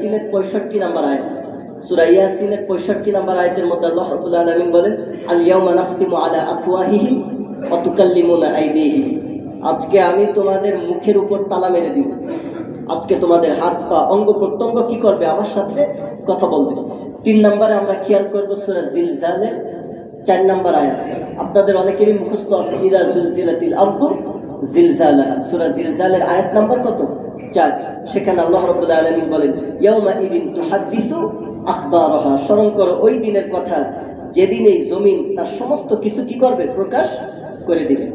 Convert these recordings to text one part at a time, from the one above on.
ইয়াসিনের পঁয়ষট্টি নাম্বার আয়াত। সূরা ইয়াসিনের পঁয়ষট্টি নাম্বার মধ্যে আল্লাহ রাব্বুল আলামিন বলেন আল আফওয়াহিহিম আজকে আমি তোমাদের মুখের উপর তালা মেরে দিব। আজকে তোমাদের হাত পা অঙ্গ প্রত্যঙ্গ কি করবে আমার সাথে কথা বলবে। তিন নম্বরে আমরা খেয়াল করব সুরা জিলজালের চার নম্বর আয়াত। আপনাদের অনেকেরই মুখস্থ আছে, ইদা জুলজিলাতিল আরদু জিলজালাহা সুরা জিলজালের আয়াত নাম্বার কত? চার। সেখানে আল্লাহ রবুল্লা আলামিন বলেন, ইয়াউমা ইদিন তুহাদ্দিসু আখবারাহা। স্মরণ করো, ওই দিনের কথা, যেদিন এই জমিন তার সমস্ত কিছু কি করবে? প্রকাশ করে দিবে।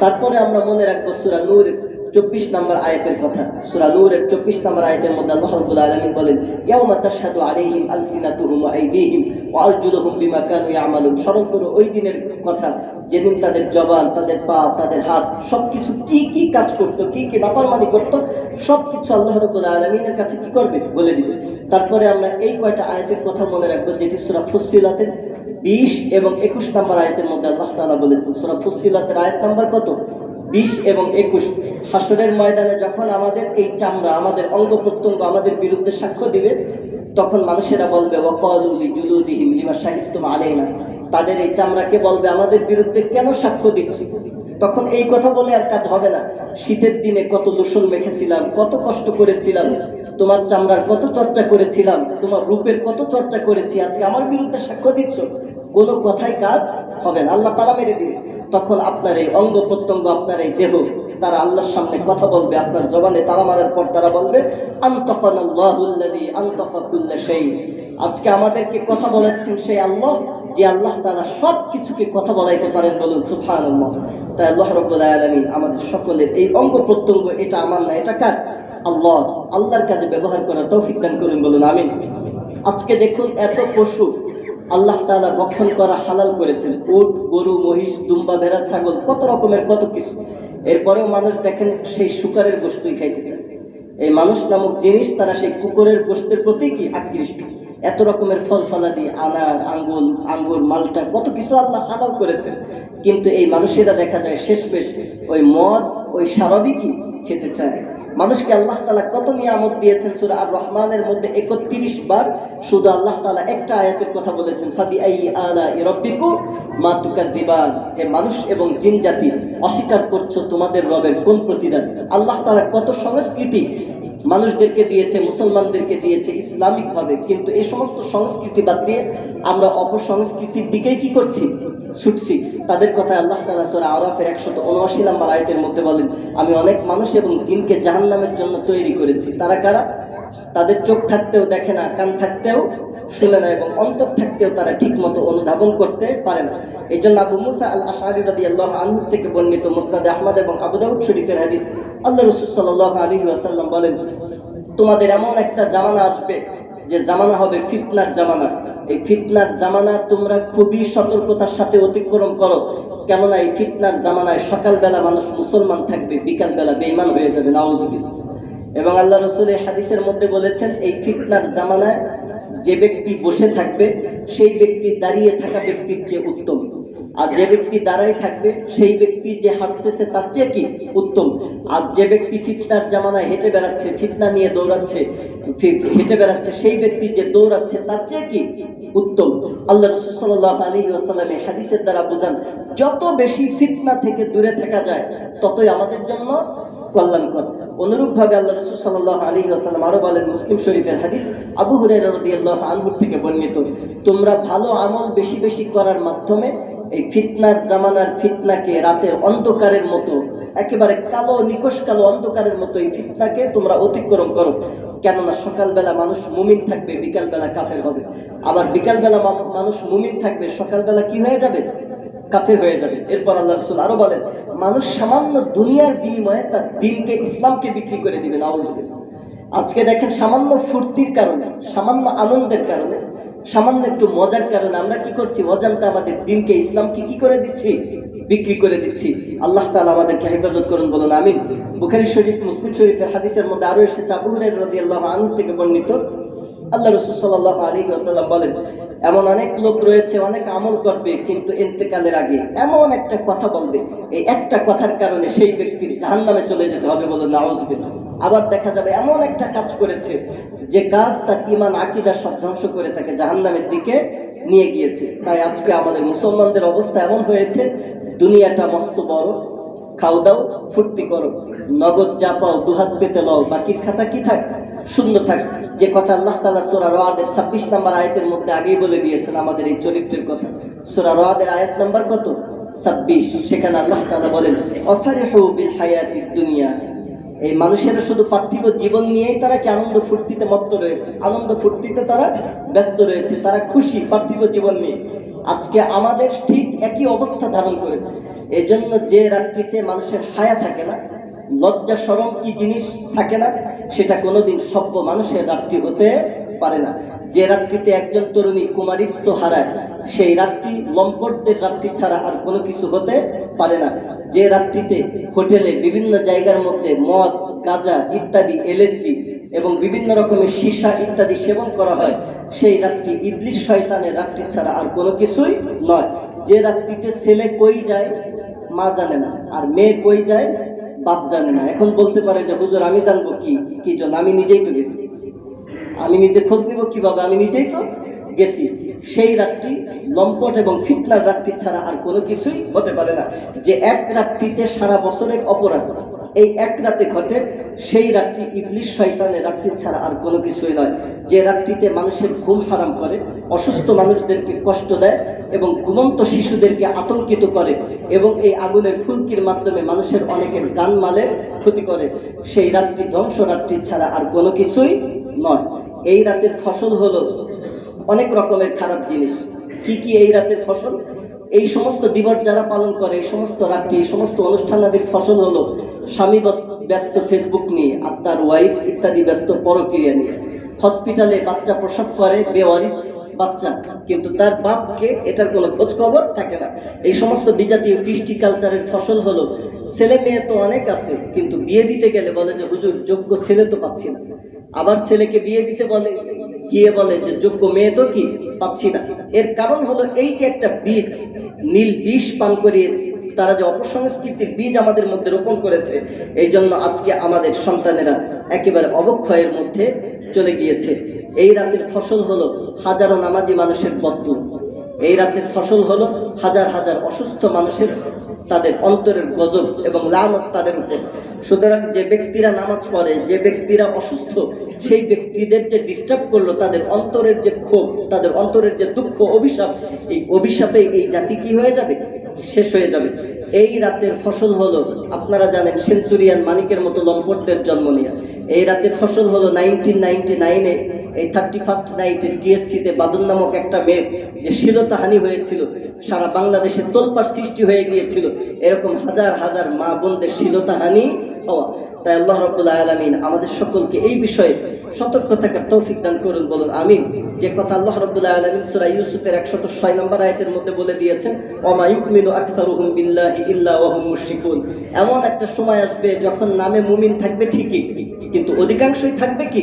তারপরে আমরা মনে রাখব, সুরা নূর চব্বিশ নম্বর আয়াতের কথা। সূরা নূরের চব্বিশ নম্বর আয়াতের মধ্যে আল্লাহ আলামিন বলেন, ইয়াউমা তাশহাদু আলাইহিম আলসিনাতুহুম স্মরণ করো, ওই দিনের কথা, যেদিন তাদের জবান, তাদের পা, তাদের হাত সবকিছু কি কি কাজ করতো, কি কি নাফরমানি করতো, সবকিছু আল্লাহ রাব্বুল আলামিনের কাছে কি করবে বলে দিবে। তারপরে আমরা এই কয়টা আয়াতের কথা মনে রাখব, যেটি সূরা ফুসসিলাতের বিশ এবং একুশ নম্বর আয়াতের মধ্যে আল্লাহ তালা বলেছেন। সূরা ফুসসিলাতের আয়াত নাম্বার কত? বিশ এবং একুশ হাসরের ময়দানে যখন আমাদের এই চামড়া, আমাদের অঙ্গ প্রত্যঙ্গ আমাদের বিরুদ্ধে সাক্ষ্য দিবে, তখন মানুষেরা বলবে ওয়াকালুলি জুলুদিহিম লিমা সাহিত্যম আলাইনা। তাদের এই চামড়াকে বলবে, আমাদের বিরুদ্ধে কেন সাক্ষ্য দিচ্ছি? তখন এই কথা বলে আর কাজ হবে না। শীতের দিনে কত লোশন মেখেছিলাম, কত কষ্ট করেছিলাম, তোমার চামড়ার কত চর্চা করেছিলাম, তোমার রূপের কত চর্চা করেছি, আজকে আমার বিরুদ্ধে সাক্ষ্য দিচ্ছ? কোনো কথাই কাজ হবে না। আল্লাহ তালা মেরে দিবে। তখন আপনার এই অঙ্গ প্রত্যঙ্গ, আপনার এই দেহ, তারা আল্লাহর সামনে কথা বলবে, আপনার জবানে তালা মারার পর তারা বলবে শাই আজকে আমাদেরকে কথা বলাচ্ছেন সেই আল্লাহ, যে আল্লাহ তাআলা সব কিছুকে কথা বলাইতে পারেন বলুন, সুবহানাল্লাহ। তাই আল্লাহ রাব্বুল আলামিন আমাদের সকলের এই অঙ্গ প্রত্যঙ্গ, এটা আমার না, এটা কার? আল্লাহ, আল্লাহর কাজে ব্যবহার করার তৌফিক দান করুন বলুন, আমিন। আজকে দেখুন এত পশু আল্লাহ তাআলা ভক্ষণ করা হালাল করেছেন। উট, গরু, মহিষ, দুম্বা, ভেড়া, ছাগল, কত রকমের, কত কিছু। এরপরেও মানুষ দেখেন সেই শুকারের গোস্তই খাইতে চায়। এই মানুষ নামক জিনিস তারা সেই কুকুরের গোস্তের প্রতি কি আকৃষ্ট? এত রকমের ফল ফলাদি, আনার, আঙ্গুল, আঙ্গুর, মালটা, কত কিছু আল্লাহ হালাল করেছেন। কিন্তু এই মানুষেরা দেখা যায় শেষ পেশ ওই মদ, ওই সারাবিকই খেতে চায়। মানুষকে আল্লাহ তালা কত নিয়ামত দিয়েছেন সুরা আর রহমানের মধ্যে একত্রিশ বার? শুধু আল্লাহ তালা একটা আয়াতের কথা বলেছেন ফাবি আই আলা রব্বিকু মা তুকার দিবান হে মানুষ এবং জিন জাতি, অস্বীকার করছ তোমাদের রবের কোন প্রতিদান? আল্লাহ তালা কত সংস্কৃতি মানুষদেরকে দিয়েছে, মুসলমানদেরকে দিয়েছে ইসলামিকভাবে। কিন্তু এই সমস্ত সংস্কৃতি বাদ দিয়ে আমরা অপসংস্কৃতির দিকেই কি করছি? ছুটছি। তাদের কথা আল্লাহ তালা সোরা আরফের একশত উনআশি নাম্বার আয়তের মধ্যে বলেন, আমি অনেক মানুষ এবং জিনকে জাহান্নামের জন্য তৈরি করেছি। তারা কারা? তাদের চোখ থাকতেও দেখে না, কান থাকতেও শুনে না এবং অন্তর থাকতেও তারা ঠিক মতো অনুধাবন করতে পারে না। এই জন্য আবু মুসা আল আশারি রবি আল্লাহ আনহু থেকে বর্ণিত মুসনাদ আহমদ এবং আবু দাউদ শরীফের হাদিস, আল্লাহ রসুল সাল্লাহ আলী আসাল্লাম বলেন, তোমাদের এমন একটা জামানা আসবে যে জামানা হবে ফিতনার জামানা। এই ফিতনার জামানা তোমরা খুবই সতর্কতার সাথে অতিক্রম করো। কেননা এই ফিতনার জামানায় সকালবেলা মানুষ মুসলমান থাকবে, বিকালবেলা বেইমান হয়ে যাবে নাওজবিল্লাহ এবং আল্লাহ রসুল এই হাদিসের মধ্যে বলেছেন, এই ফিতনার জামানায় যে ব্যক্তি বসে থাকবে, সেই ব্যক্তি দাঁড়িয়ে থাকা ব্যক্তির চেয়ে উত্তম। আর যে ব্যক্তি দাঁড়াই থাকবে, সেই ব্যক্তি যে হাঁটতেছে তার চেয়ে কি উত্তম। আর যে ব্যক্তি ফিতনার জামানায় হেঁটে বেড়াচ্ছে, ফিতনা নিয়ে দৌড়াচ্ছে হেঁটে বেড়াচ্ছে, সেই ব্যক্তি যে দৌড়াচ্ছে তার চেয়ে কি উত্তম। আল্লাহ রসুল সাল্লাহ আলী আসাল্লামে হাদিসের দ্বারা বোঝান, যত বেশি ফিতনা থেকে দূরে থাকা যায়, ততই আমাদের জন্য কল্যাণকর। অনুরূপ ভাবে আল্লাহ রসুল সাল্লাহ আলী আসাল্লাম আরও বলেন মুসলিম শরীফের হাদিস, আবু হুরাইরা রাদিয়াল্লাহু আনহু থেকে বর্ণিত, তোমরা ভালো আমল বেশি বেশি করার মাধ্যমে এই ফিতনার জামানার ফিতনাকে রাতের অন্ধকারের মতো, একেবারে কালো, নিকশ কালো অন্ধকারের মতো এই ফিতনাকে তোমরা অতিক্রম করো। কেননা সকালবেলা মানুষ মুমিন থাকবে, বিকালবেলা কাফের হবে। আবার বিকালবেলা মানুষ মুমিন থাকবে, সকালবেলা কি হয়ে যাবে? কাফের হয়ে যাবে। এরপর আল্লাহ রসুল আরও বলেন, মানুষ সামান্য দুনিয়ার বিনিময়ে তার দিনকে, ইসলামকে বিক্রি করে দিবে নাউজুবিল্লাহ আজকে দেখেন সামান্য ফুর্তির কারণে, সামান্য আনন্দের কারণে সামান্য একটু মজার কারণে আমরা কি করছি? অজান্তে আমাদের দিনকে ইসলামকে কি করে দিচ্ছি? বিক্রি করে দিচ্ছি। আল্লাহ তাআলা আমাদেরকে হেফাজত করুন বলুন, আমিন। বুখারী শরীফ, মুসলিম শরীফের হাদিসের মধ্যে আরও এসেছে, আবু হুরায়রা রাদিয়াল্লাহু আনহু থেকে বর্ণিত। আল্লাহ রসুল সাল্লাল্লাহু আলাইহি ওয়াসাল্লাম বলেন, এমন অনেক লোক রয়েছে, অনেক আমল করবে, কিন্তু ইন্তেকালের আগে এমন একটা কথা বলবে। এই একটা কথার কারণে সেই ব্যক্তির জাহান্নামে চলে যেতে হবে বলে নাউজুবিল্লাহ। আবার দেখা যাবে এমন একটা কাজ করেছে যে কাজ তার ইমান আকিদা সব ধ্বংস করে তাকে জাহান্নামের দিকে নিয়ে গিয়েছে। তাই আজকে আমাদের মুসলমানদের অবস্থা এমন হয়েছে, দুনিয়াটা মস্ত বড়, খাও দাও, ফুর্তি করো, নগদ যা পাও দুহাত পেতে লও, বাকির খাতা কি থাক? শূন্য থাক। যে কথা আল্লাহ তালা সোরা রাদের ছাব্বিশ নাম্বার আয়াতের মধ্যে আগেই বলে দিয়েছেন আমাদের এই চরিত্রের কথা। সোরা রাদের আয়াত নাম্বার কত? ছাব্বিশ। সেখানে আল্লাহ তালা বলেন অফারে বিল হায়াতি দুনিয়া। এই মানুষেরা শুধু পার্থিব জীবন নিয়েই তারা কি আনন্দ ফুর্তিতে মত্ত রয়েছে? আনন্দ ফুর্তিতে তারা ব্যস্ত রয়েছে, তারা খুশি পার্থিব জীবন নিয়ে। আজকে আমাদের ঠিক একই অবস্থা ধারণ করেছে। এই জন্য যে রাত্রিতে মানুষের হায়া থাকে না, লজ্জা সরম কি জিনিস থাকে না, সেটা কোনোদিন সভ্য মানুষের রাত্রি হতে পারে না। যে রাত্রিতে একজন তরুণী কুমারিত্ব হারায়, সেই রাত্রি লম্পটদের রাত্রি ছাড়া আর কোনো কিছু হতে পারে না। যে রাত্রিতে হোটেলে বিভিন্ন জায়গার মধ্যে মদ, গাঁজা ইত্যাদি এলএসডি এবং বিভিন্ন রকমের সীসা ইত্যাদি সেবন করা হয়, সেই রাত্রি ইবলিশ শয়তানের রাত্রি ছাড়া আর কোনো কিছুই নয়। যে রাত্রিতে ছেলে কই যায়, মা জানে না, আর মেয়ে কই যায়, বাপ জানে না। এখন বলতে পারে যে, হুজুর, আমি জানব কি কি জন্য? আমি নিজেই তো গেছি। আমি নিজে খোঁজ নিব কীভাবে? আমি নিজেই তো গেছি। সেই রাত্রি লম্পট এবং ফিতনার রাত্রি ছাড়া আর কোনো কিছুই হতে পারে না। যে এক রাত্রিতে সারা বছরের অপরাধ, এই এক রাতে ঘটে, সেই রাত্রি ইবলিশ শয়তানের রাত্রি ছাড়া আর কোনো কিছুই নয়। যে রাত্রিতে মানুষের ঘুম হারাম করে, অসুস্থ মানুষদেরকে কষ্ট দেয় এবং ঘুমন্ত শিশুদেরকে আতঙ্কিত করে এবং এই আগুনের ফুলকির মাধ্যমে মানুষের অনেকের জানমালের ক্ষতি করে, সেই রাত্রি ধ্বংস রাত্রি ছাড়া আর কোনো কিছুই নয়। এই রাতের ফসল হলো অনেক রকমের খারাপ জিনিস। কি কি এই রাতের ফসল? এই সমস্ত দিবস যারা পালন করে, এই সমস্ত রাত্রি সমস্ত অনুষ্ঠানাদির ফসল হলো স্বামী ব্যস্ত ফেসবুক নিয়ে আপনার ওয়াইফ ইত্যাদি ব্যস্ত পরক্রিয়া নিয়ে। হসপিটালে বাচ্চা প্রসব করে বেওয়ারিস বাচ্চা। কিন্তু তার বাপকে এটার কোনো খোঁজ খবর থাকে না। এই সমস্ত বিজাতীয় কৃষ্টি কালচারের ফসল হলো, ছেলে মেয়ে তো অনেক আছে, কিন্তু বিয়ে দিতে গেলে বলে যে, হুজুর, যোগ্য ছেলে তো পাচ্ছি না। আবার ছেলেকে বিয়ে দিতে বলে গিয়ে বলে যে, যোগ্য মেয়ে তো কি? পাচ্ছি না। এর কারণ হলো এই যে একটা বীজ, নীল বিষ পান করিয়ে তারা যে অপসংস্কৃতির বীজ আমাদের মধ্যে রোপণ করেছে, এই জন্য আজকে আমাদের সন্তানেরা একেবারে অবক্ষয়ের মধ্যে চলে গিয়েছে। এই রাতের ফসল হলো হাজারো নামাজি মানুষের বদ্ধ। এই রাতের ফসল হলো হাজার হাজার অসুস্থ মানুষের, তাদের অন্তরের গজব এবং লানত তাদের উপর। সুতরাং যে ব্যক্তিরা নামাজ পড়ে, যে ব্যক্তিরা অসুস্থ, সেই ব্যক্তিদের যে ডিস্টার্ব করল, তাদের অন্তরের যে ক্ষোভ, তাদের অন্তরের যে দুঃখ, অভিশাপ, এই অভিশাপে এই জাতি কি হয়ে যাবে? শেষ হয়ে যাবে। এই রাতের ফসল হলো, আপনারা জানেন, সেঞ্চুরিয়ান মানিকের মতো লম্পটদের জন্ম নেওয়া এই রাতের ফসল হলো নাইনটিন নাইনটি নাইনে এই থার্টি ফার্স্ট নাইটে টিএসসিতে বাদন নামক একটা মেয়ের যে শিলতাহানি হয়েছিল, সারা বাংলাদেশে তোলপাড় সৃষ্টি হয়ে গিয়েছিল, এরকম হাজার হাজার মা বোনদের শিলতাহানি হওয়া। তাই আল্লাহ রব্বুল আলমিন আমাদের সকলকে এই বিষয়ে সতর্ক থাকার তৌফিক দান করুন, বলুন আমিন। যে কথা আল্লাহ রব্বুল্লাহ আলমিন সুরা ইউসুফের একশত ছয় নম্বর আয়তের মধ্যে বলে দিয়েছেন, ওমা ইউমিনু আকসারুহুম বিল্লাহি ইল্লা ওয়াহুম মুশরিকুন। এমন একটা সময় আসবে যখন নামে মুমিন থাকবে ঠিকই, কিন্তু অধিকাংশই থাকবে কি?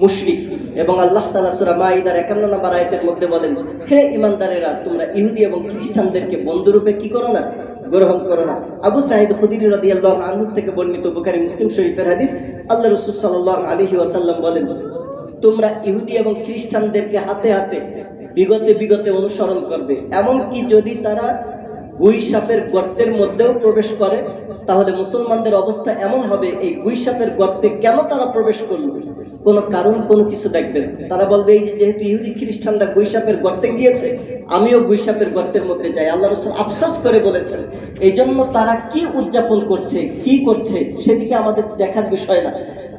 মুশরিক এবং আল্লাহ তাআলা সূরা মাইদার 51 নম্বর আয়াতের মধ্যে বলেন, হে ইমানদারেরা তোমরা ইহুদি এবং খ্রিস্টানদেরকে বন্ধুরূপে কি করো না? গ্রহণ করো না। আবু সাইদ খুদরি রাদিয়াল্লাহু আনহু থেকে বর্ণিত বুখারী মুসলিম শরীফের হাদিস, আল্লাহ রাসূল সাল্লাল্লাহু আলাইহি ওয়াসাল্লাম বলেন, তোমরা ইহুদি এবং খ্রিস্টানদেরকে হাতে হাতে, বিগতে বিগতে অনুসরণ করবে। এমনকি যদি তারা গুই সাপের গর্তের মধ্যেও প্রবেশ করে, তাহলে মুসলমানদের অবস্থা এমন হবে, এই গুই সাপের গর্তে কেন তারা প্রবেশ করল? কোনো কারণ, কোনো কিছু দেখবে তারা বলবে, এই যেহেতু ইহুদি খ্রিস্টানরা গুই সাপের গর্তে গিয়েছে, আমিও গুই সাপের গর্তের মধ্যে যাই। আল্লাহ রসুল আফসোস করে বলেছেন। এই জন্য তারা কি উদযাপন করছে, কি করছে, সেদিকে আমাদের দেখার বিষয় না।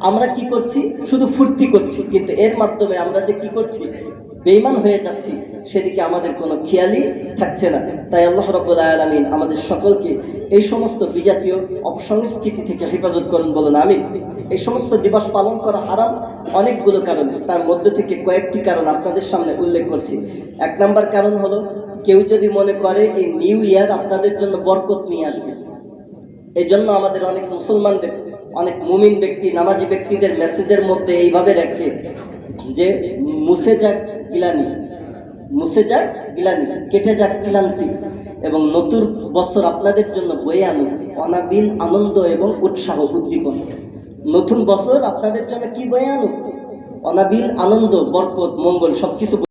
আমরা কি করছি? শুধু ফুর্তি করছি, কিন্তু এর মাধ্যমে আমরা যে কি করছি? বেইমান হয়ে যাচ্ছি, সেদিকে আমাদের কোনো খেয়ালই থাকছে না। তাই আল্লাহ রব্বুল আলমিন আমাদের সকলকে এই সমস্ত বিজাতীয় অপসংস্কৃতি থেকে হেফাজত করুন বলুন আমি এই সমস্ত দিবস পালন করা হারাম অনেকগুলো কারণে। তার মধ্য থেকে কয়েকটি কারণ আপনাদের সামনে উল্লেখ করছি। এক নম্বর কারণ হলো, কেউ যদি মনে করে এই নিউ ইয়ার আপনাদের জন্য বরকত নিয়ে আসবে এই জন্য আমাদের অনেক মুসলমানদের, অনেক মুমিন ব্যক্তি, নামাজি ব্যক্তিদের মেসেজের মধ্যে এইভাবে রাখে যে, মুছে যাক গিলানি। মুছে যাক গিলানি, কেটে যাক ক্লান্তি এবং নতুন বছর আপনাদের জন্য বয়ে আনুক অনাবিল আনন্দ এবং উৎসাহ উদ্দীপন। নতুন বছর আপনাদের জন্য কি বয়ে আনুক? অনাবিল আনন্দ, বরকত, মঙ্গল, সবকিছু